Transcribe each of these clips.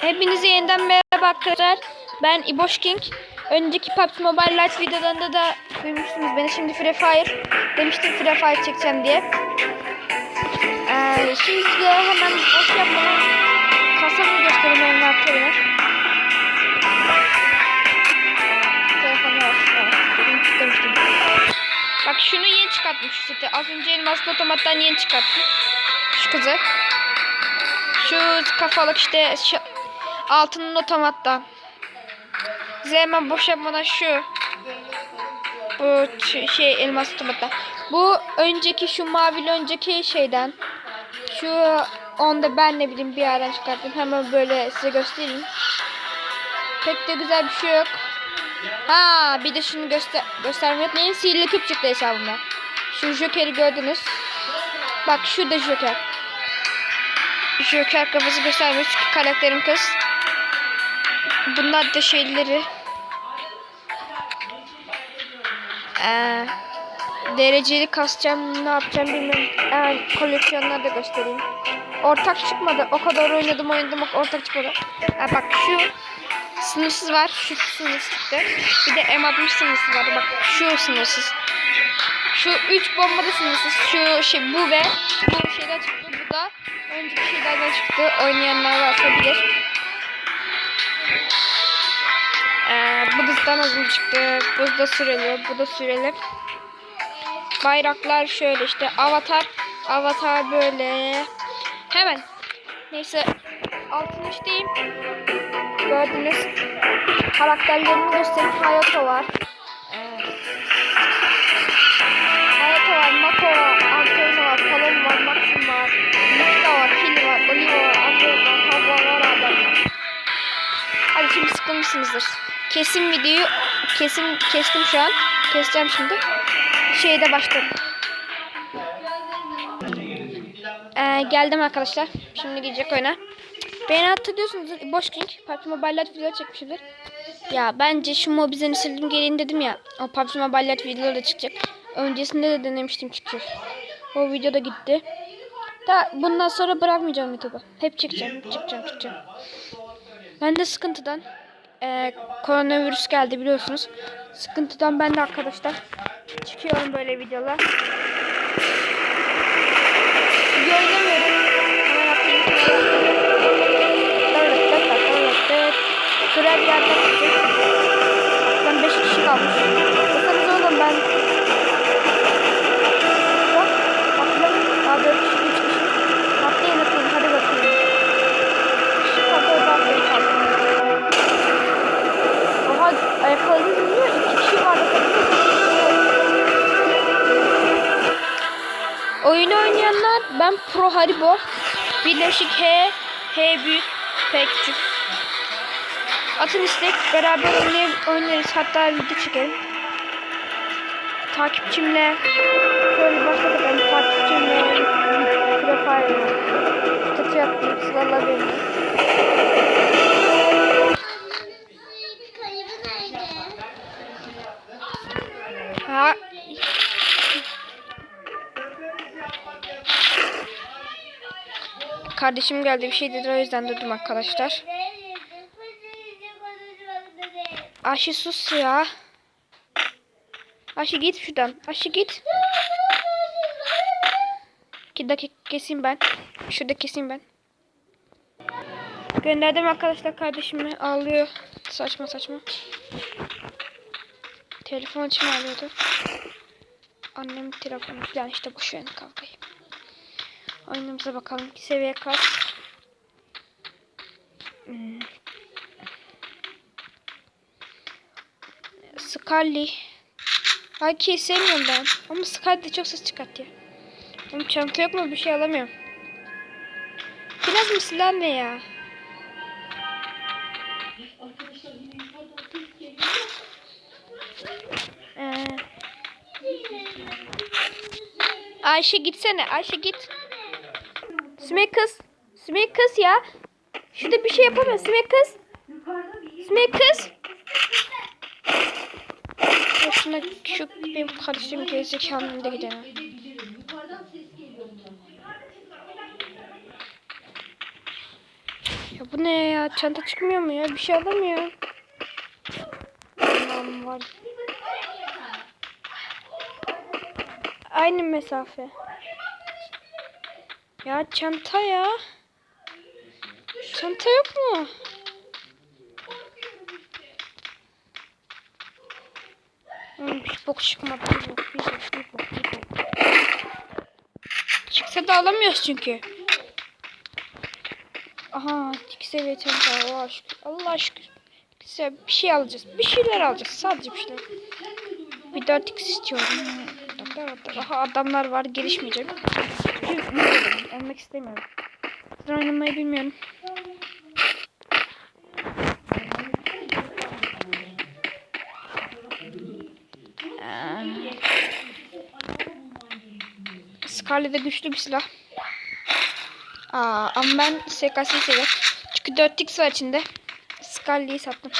Hepinize yeniden merhaba arkadaşlar. Ben İboş King. Önceki PUBG Mobile Lite videolarında da duymuştunuz beni. Şimdi Free Fire demiştim Free Fire çekeceğim diye. Ee, şimdi size hemen boş yapmadan kasamı göstereyim envanterimi. Telefonu var. Bak şunu yeni çıkartmış şu. Az önce elmaslı otomattan yeni çıkarttım. Şu kızı. Şu kafalık işte altının otomattan. Hemen boş yapmadan şu. Bu şey elmas otomattan. Bu önceki şu mavili önceki şeyden. Şu onda ben ne bileyim bir yerden çıkarttım. Hemen böyle size göstereyim. Pek de güzel bir şey yok. Ha bir de şunu göster göstermeyi unutmayın. Sihirli küp çıktı hesabımda. Şu Joker'i gördünüz. Bak şu da Joker. Joker kafası göstermiş çünkü karakterim kız. Bunlar da şeyleri. Ee, dereceli kasacağım ne yapacağım bilmiyorum. Ee, koleksiyonları da göstereyim. Ortak çıkmadı. O kadar oynadım oynadım ortak çıkmadı. Ee, bak şu sınırsız var. Şu sınırsız çıktı. Bir de M60 sınırsız var. Bak şu sınırsız. Şu 3 bomba da sınırsız. Şu şey bu ve bu şeyden çıktı. Bu da önceki şeylerden çıktı. Oynayanlar varsa bilir. Ee, bu dızdan uzun çıktı. Bu da süreli. Bu da süreli. Bayraklar şöyle işte. Avatar. Avatar böyle. Hemen. Neyse. Altın üstteyim. Gördünüz. Karakterlerimi göstereyim. Hayato var. Ee, Hayato var. Mako var. Antonio var. Palom var. Maxim var. Nikita var. Kili var. Oliver var. Andrew var. Havva var. Adam var. Hadi şimdi sıkılmışsınızdır. Kesim videoyu kesim kestim şu an. Keseceğim şimdi. Şeyde başladım. Ee, geldim arkadaşlar. Şimdi gidecek oyuna. Beni hatırlıyorsunuz. Boş King. PUBG Mobile Lite video çekmişimdir. Ya bence şu mobizeni sildim gelin dedim ya. O PUBG Mobile Lite videoları da çıkacak. Öncesinde de denemiştim çıkacak. O video da gitti. Da bundan sonra bırakmayacağım YouTube'u. Hep çıkacağım. Çıkacağım çıkacağım. Ben de sıkıntıdan eee koronavirüs geldi biliyorsunuz. Sıkıntıdan ben de arkadaşlar çıkıyorum böyle videolar. Video oynamıyorum. Hemen atayım. Sürer bir yerden çıkacak. Ben 5 kişi kalmış. Baksanız oğlum ben Yok. Atlayın. Daha 4 kişi 3 kişi. Atlayın atlayın hadi bakayım. Kişi kaldı orada atlayın ayakkabı dinliyor. İki kişi vardı. Oyunu oynayanlar ben Pro Haribo. Birleşik H, H büyük, P küçük. Atın istek beraber oynarız hatta video çekelim. Takipçimle şöyle başladık ben takipçimle profil kutu yaptım sırala beni. Kardeşim geldi bir şey dedi o yüzden durdum arkadaşlar. Ayşe sus ya. Ayşe git şuradan. Ayşe git. İki dakika keseyim ben. Şurada keseyim ben. Gönderdim arkadaşlar kardeşimi ağlıyor. Saçma saçma. Telefon için ağlıyordu. Annem telefonu falan işte boş verin kavgayı. Oyunumuza bakalım. Seviye kaç? Hmm. Scully. Ay ki sevmiyorum ben. Ama Scully de çok ses çıkartıyor. Oğlum çanta yok mu? Bir şey alamıyorum. Biraz mı silah ya? Ee, Ayşe gitsene. Ayşe git. Simek kız. Simek kız ya. Şurada bir şey yapamıyor. Simek kız. Simek kız. Şuna şu benim kardeşim gerizekalı önünde gidemem. Ya bu ne ya? Çanta çıkmıyor mu ya? Bir şey alamıyor. Allah'ım var. Aynı mesafe. Ya çanta ya. Çanta yok mu? Hmm, bok çıkmadı. Bir bok, bir bok, bir bok, bir bok. Çıksa da alamıyoruz çünkü. Aha, iki seviye çanta. Allah şükür. Allah şükür. Güzel bir şey alacağız. Bir şeyler alacağız. Sadece bir şeyler. Bir 4x istiyorum. Aha adamlar var. Gelişmeyecek. Ölmek istemiyorum. Ben oynamayı bilmiyorum. Ee, Scarlet de güçlü bir silah. Aa, ama ben SKS'yi seviyorum. Çünkü 4x var içinde. Scarlet'i sattım.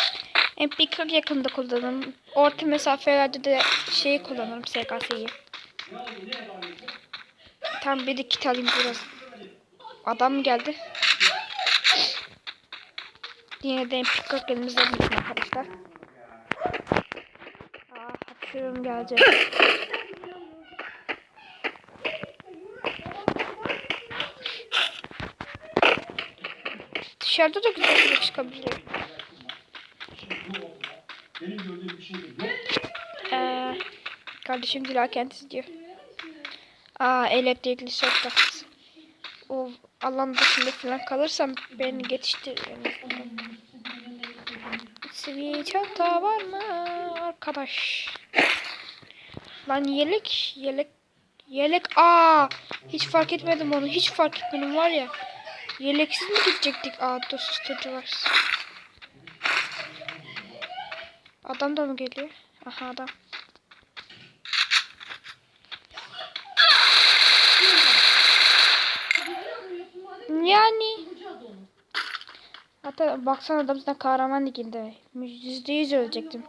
MP40 yakında kullanırım. Orta mesafelerde de şeyi kullanırım SKS'yi. Tam bir kit alayım biraz. Adam geldi? Yine de MP40 elimizde bulunsun arkadaşlar. Aa, hapşırım gelecek. Dışarıda da güzel bir çıkabilir. Şey değil. Ee, kardeşim Dilakent diyor. Aa elektrikli şokta. O alan dışında falan kalırsam beni geçiştir. Seviye çanta var mı arkadaş? Lan yelek yelek yelek aa hiç fark etmedim onu hiç fark etmedim var ya. Yeleksiz mi gidecektik? Aa dur susturucu var. Adam da mı geliyor? Aha adam. Yani. Hatta baksana adam sana kahraman liginde. Yüzde yüz ölecektim.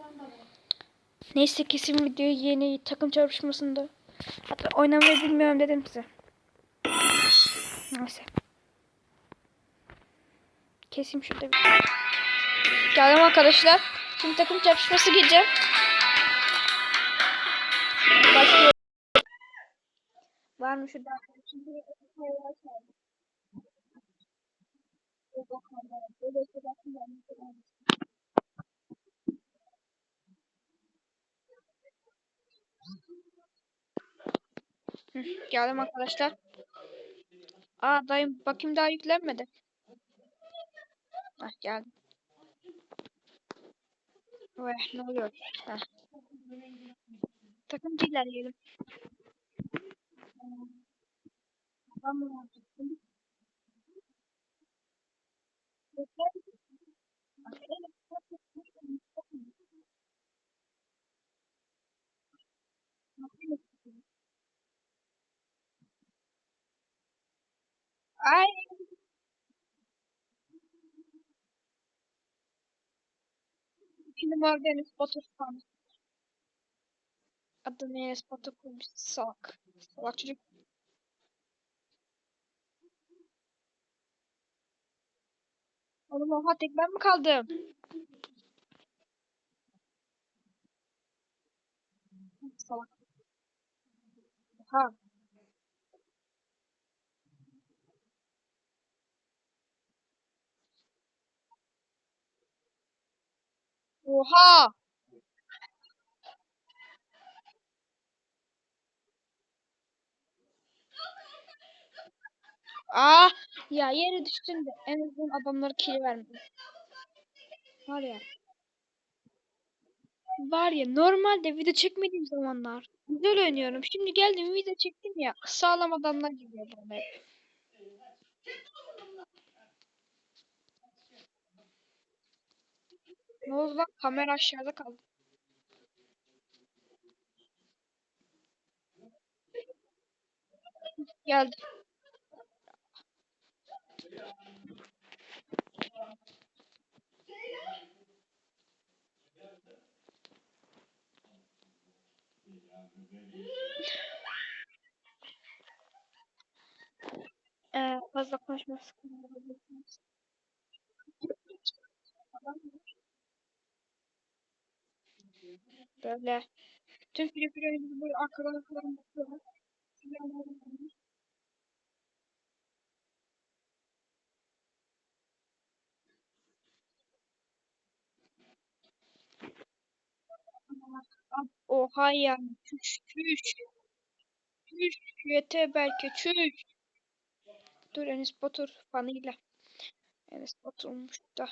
Neyse kesin video yeni takım çarpışmasında. Hatta oynamayı bilmiyorum dedim size. Neyse. Keseyim şurada bir. Geldim arkadaşlar. Şimdi takım çarpışması gireceğim. Başlıyor. Var mı şurada? Geldim arkadaşlar. Aa dayım bakayım daha yüklenmedi. Hah geldim. Vay ne oluyor? Heh. Takım değiller diyelim. Ay. Şimdi var Enes Batur falan. Adını Enes Batur koymuş. Salak. Salak Oğlum oha tek ben mi kaldım? Salak. Ha. Oha. Aa, ya yere düştün de en azından adamları kill vermedi. Var ya. Var ya normalde video çekmediğim zamanlar güzel oynuyorum. Şimdi geldim video çektim ya sağlam adamlar geliyor bana hep. Ne oldu lan kamera aşağıda kaldı. Geldi. Ee, fazla konuşması. Böyle. Tüm Filipinlerimizi böyle arkadan Oha ya. Çüş çüş. Çüş. Yeter belki çüş. Dur Enes Batur fanıyla. Enes Batur'muş da.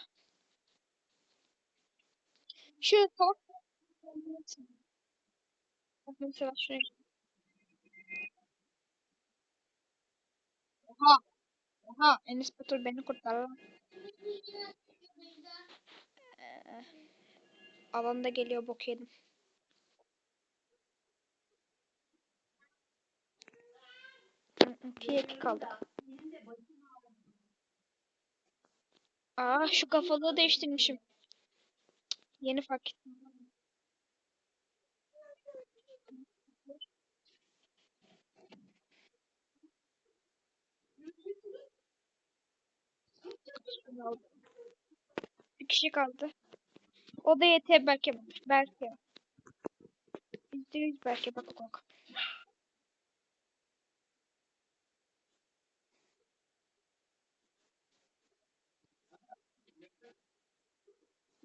Şu salak. Mesela şuraya. Oha. Oha. Enes Batur beni kurtar. Ee, alanda geliyor bok yedim. Hı, İkiye iki kaldık. Aa şu kafalığı değiştirmişim. Yeni fark ettim. Bir kişi kaldı. O da yeter belki. Belki. Yüzde yüz belki bak bak.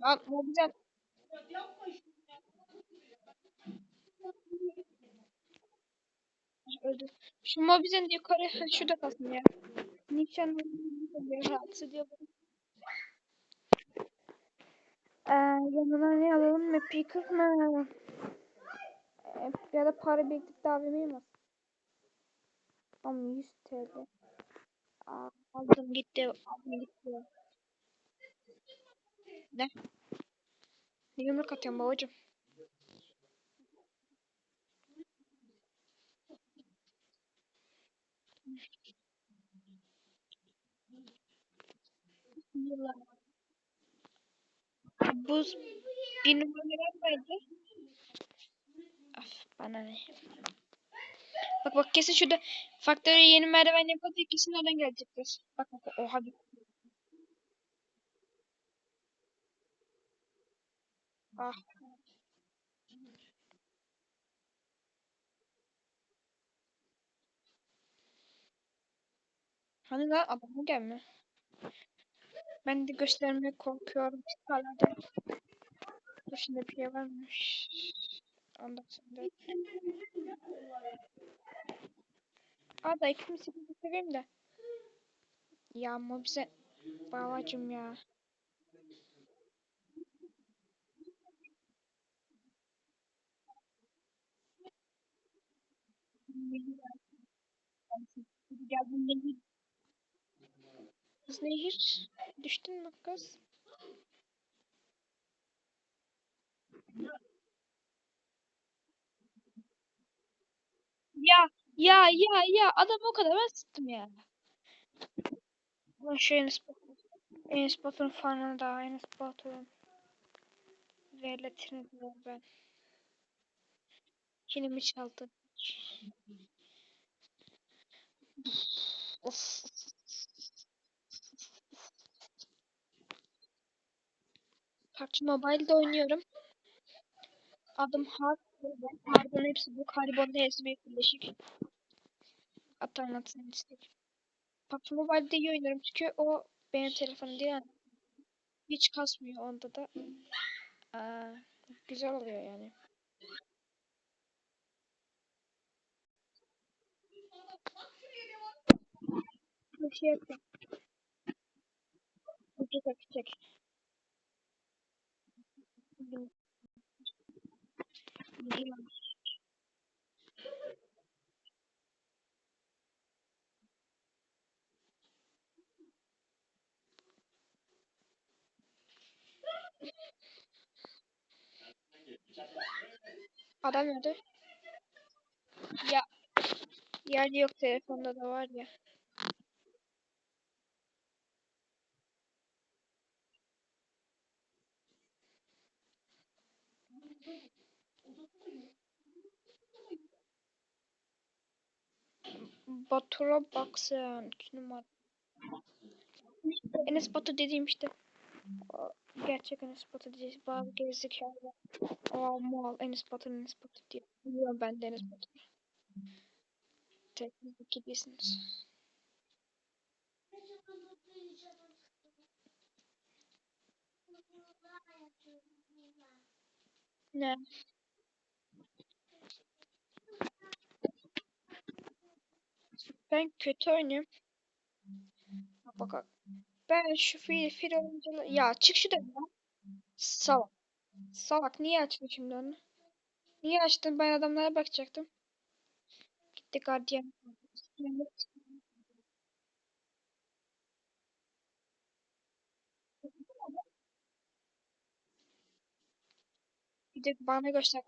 Al mobilden. Öldü. Şu mobilden yukarı şurada kalsın ya. Nişan rahatsız ediyor. Ee, yanına ne alalım mı? Pickle mı? Ee, ya da para biriktirip vermeyeyim mi? Ama 100 TL. Aa, aldım gitti. Aldım gitti. Ne? Yumruk atıyorum babacım? Bu bir numaralar verdi. Af bana ne. Bak bak kesin şurada faktörü yeni merdiven yapıldı kesin oradan gelecekler. Bak bak oha bir. Ah. Hani lan adamı gelme. Ben de göstermeye korkuyorum. Dur şimdi bir şey varmış. Ondan sonra. Aa da iki misafir göstereyim de. Ya ama bize babacım ya. Geldim nehir. Kız nehir. Düştün mü kız? Ya ya ya ya adam o kadar ben sıktım ya. Ulan şu Enes. Enes Batur'un fanı da Enes Batur'un. Veletini ben. Kilimi çaldı. Of. PUBG Mobile'de oynuyorum. Adım Hard. Hard'ın hepsi bu. Haribo'nun hepsi bir birleşik. Hatta anlatsın istek. PUBG Mobile'de iyi oynarım çünkü o benim telefonum değil. Yani. Hiç kasmıyor onda da. Aa, güzel oluyor yani. Bir şey yapayım. Bir tek çek. Adam nerede? Ya yerde yok telefonda da var ya. Batura baksın. Numara. Enes Batur dediğim işte. Gerçek Enes Batur diyeceğiz. Bazı gerizekalı. Aa mal Enes Batur Enes Batur diyor. Biliyorum ben de Enes Batur. Teknik gibisiniz. Ne? Ben kötü oynuyorum. Bak bak. Ben şu fil fil oyuncuları... Ya çık şuradan ya. Salak. Salak niye açtın şimdi onu? Niye açtın? Ben adamlara bakacaktım. Gitti gardiyan. Bir de bana göster.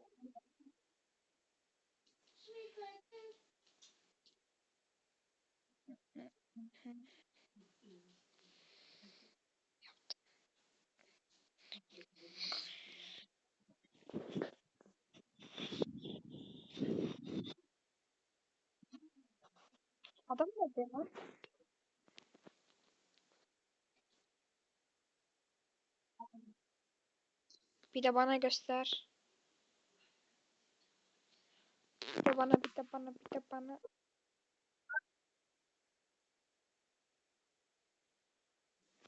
Adam nerede lan? Bir de bana göster. Bir de bana, bir de bana, bir de bana.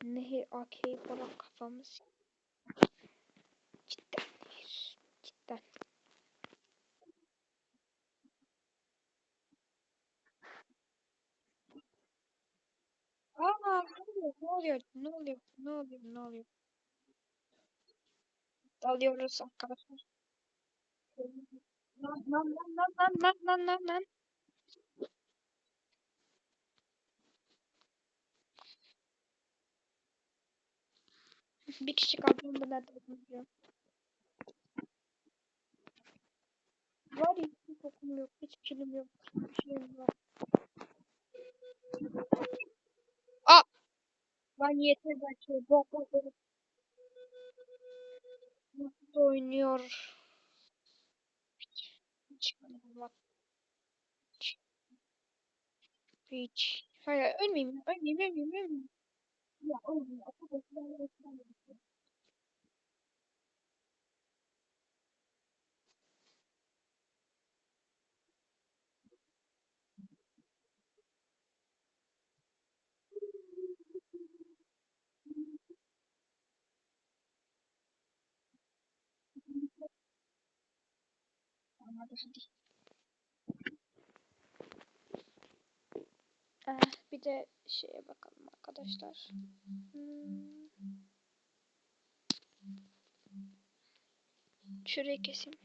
Nehir okey bırak kafamız. Cidden nehir. Cidden. Aa, ne oluyor? Ne oluyor? Ne oluyor? Ne oluyor? Ne oluyor? Dalıyoruz arkadaşlar. Lan lan lan lan lan lan lan lan lan. Bir kişi kaldı onu da nerede bilmiyorum. Var ya hiç okum yok, hiç kilim yok, hiçbir şeyim yok. Aa! Lan yeter ben şey bok bok. Nasıl oynuyor? Bak. Hiç. Hayır ölmeyeyim, ölmeyeyim, ölmeyeyim, ölmeyeyim. 两，是三六。嗯。嗯。嗯。Eh, bir de şeye bakalım arkadaşlar. Hmm. Şurayı keseyim.